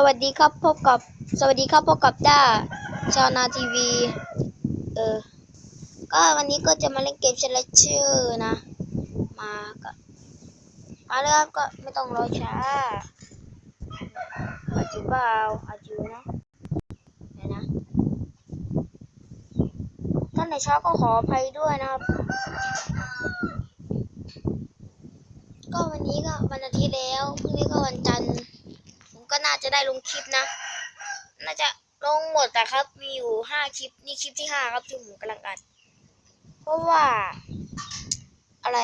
สวัสดีครับพบกับสวัสดีครับพบกับด้าชาวนาทีวีเออก็วันนี้ก็จะมาเล่นเกมเชลเชอร์นะ มาก็มาเลยครับก็ไม่ต้องรอช้าอาจิวเปล่าอาจิวนะเดี๋ยวนะท่านในช้าก็ขออภัยด้วยนะครับ ก็วันนี้ก็วันอาทิตย์แล้วพรุ่งนี้ก็วันจันทร์ น่าจะได้ลงคลิปนะ น่าจะลงหมดแต่ครับ มีอยู่ห้าคลิป นี่คลิปที่ห้าครับที่ผมกำลังอัด เพราะว่า อะไร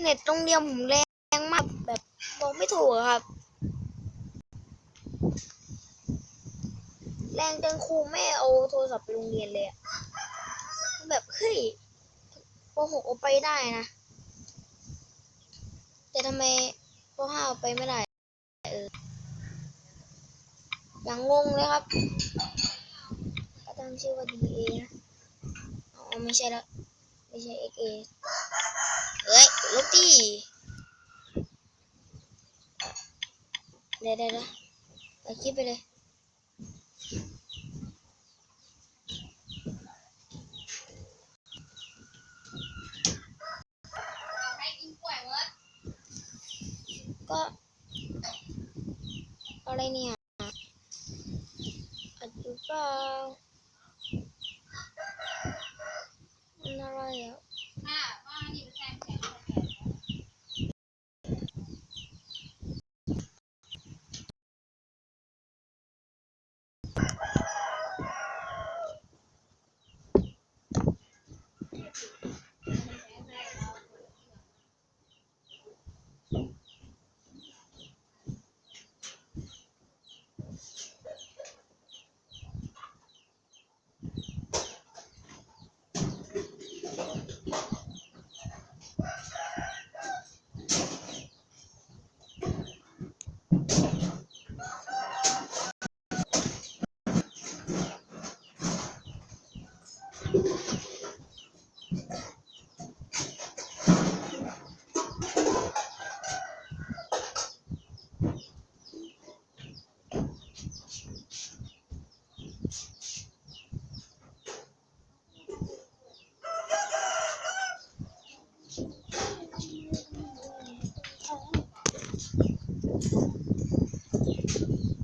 เน็ตโรงเรียนผมแรงมากแบบบอกไม่ถูกครับ แรงจนครูไม่เอาโทรศัพท์ไปโรงเรียนเลยอะแบบเฮ้ยปหกเอาไปได้นะ แต่ทำไมปห้าเอาไปไม่ได้ เอออย่างงงเลยครับก็ตั้งชื่อว่า DA นะอ๋อไม่ใช่แล้วไม่ใช่ XA เฮ้ยลบดิเดี๋ยวเดี๋ยวเดี๋ยวเอาคลิปไปเลยก็ อะไ